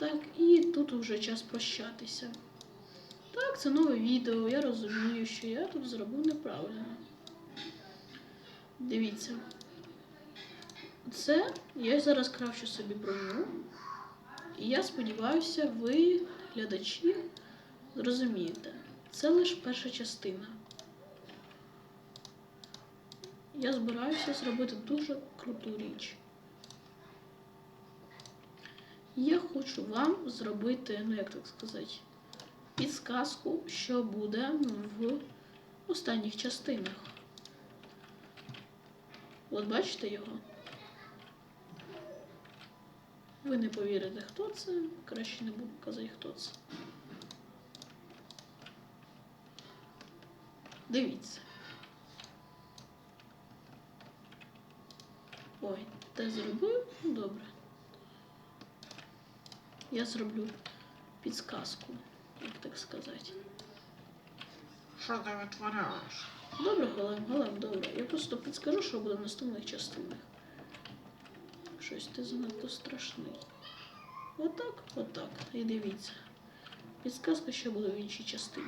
Так, і тут вже час прощатися. Так, це нове відео, я розумію, що я тут зробив неправильно. Дивіться. Це я зараз кравчу собі броню. І я сподіваюся, ви, глядачі, зрозумієте. Це лише перша частина. Я збираюся зробити дуже круту річ. Я хочу вам зробити, ну як так сказати, підсказку, що буде в останніх частинах. От бачите його? Ви не повірите, хто це. Краще не буду казати, хто це. Дивіться. Ой, те зробив? Ну, Добре. Я зроблю підсказку, як так сказати. Що ти витворяєш? Добре, Голем, Голем, добре. Я просто підскажу, що буде в наступних частинах. Щось ти занадто страшний. Отак, отак. І дивіться. Підсказка, що буде в іншій частині.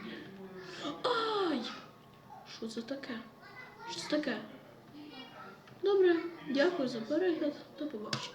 Ай! Що це таке? Що це таке? Добре, дякую за перегляд. До побачення.